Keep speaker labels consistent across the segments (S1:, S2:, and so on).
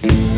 S1: Thank you.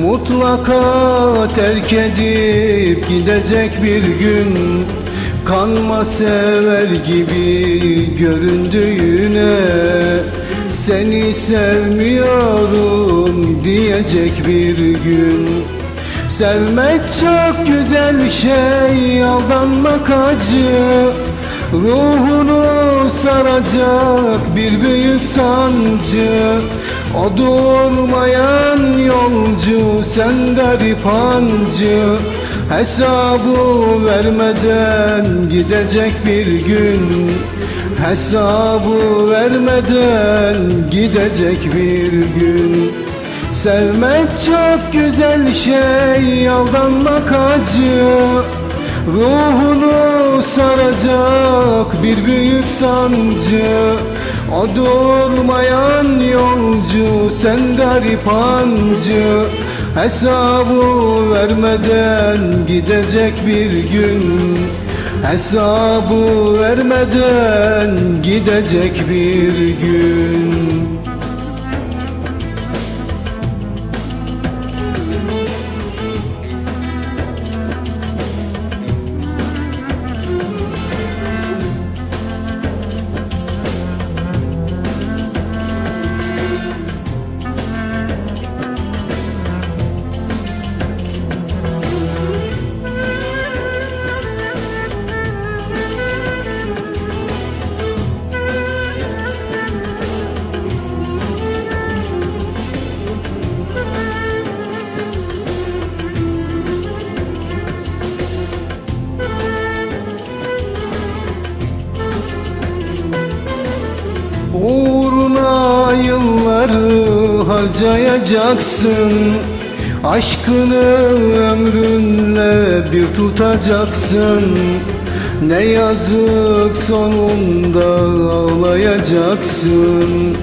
S1: Mutlaka terk edip gidecek bir gün Kanma sever gibi göründüğüne Seni sevmiyorum diyecek bir gün Sevmek çok güzel şey aldanmak acı Ruhunu saracak bir büyük sancı O durmayan yolcu sen garip hancı Hesabı vermeden gidecek bir gün. Hesabı vermeden gidecek bir gün. Sevmek çok güzel şey aldanmak acı. Ruhunu saracak bir büyük sancı O durmayan yolcu sen garip hancı Hesabı vermeden gidecek bir gün. Hesabı vermeden gidecek bir gün Uğruna yılları harcayacaksın. Aşkını ömrünle bir tutacaksın. Ne yazık sonunda ağlayacaksın.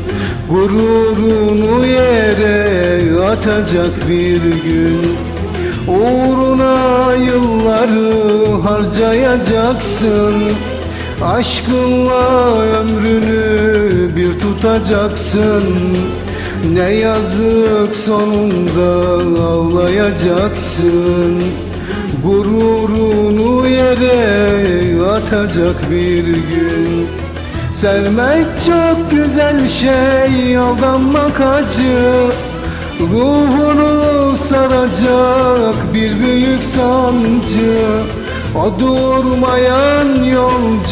S1: Gururunu yere atacak bir gün. Uğruna yılları harcayacaksın Aşkınla ömrünü bir tutacaksın. Ne yazık sonunda ağlayacaksın. Gururunu yere atacak bir gün. Sevmek çok güzel şey aldanmak acı. Ruhunu saracak bir büyük sancı. O durmayan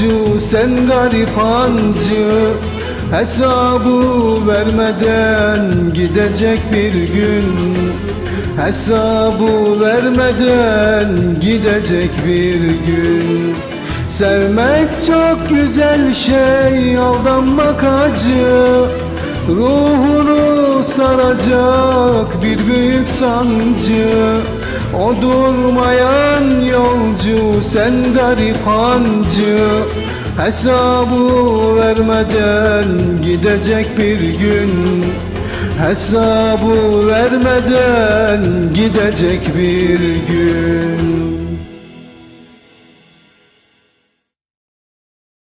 S1: yolcu sen garip hancı Hesabı vermeden gidecek bir gün. Hesabı vermeden gidecek bir gün. Sevmek çok güzel şey aldanmak acı. Ruhunu saracak bir büyük sancı. O durmayan yolcu sen garip hancı Hesabı vermeden gidecek bir gün. Hesabı vermeden gidecek bir gün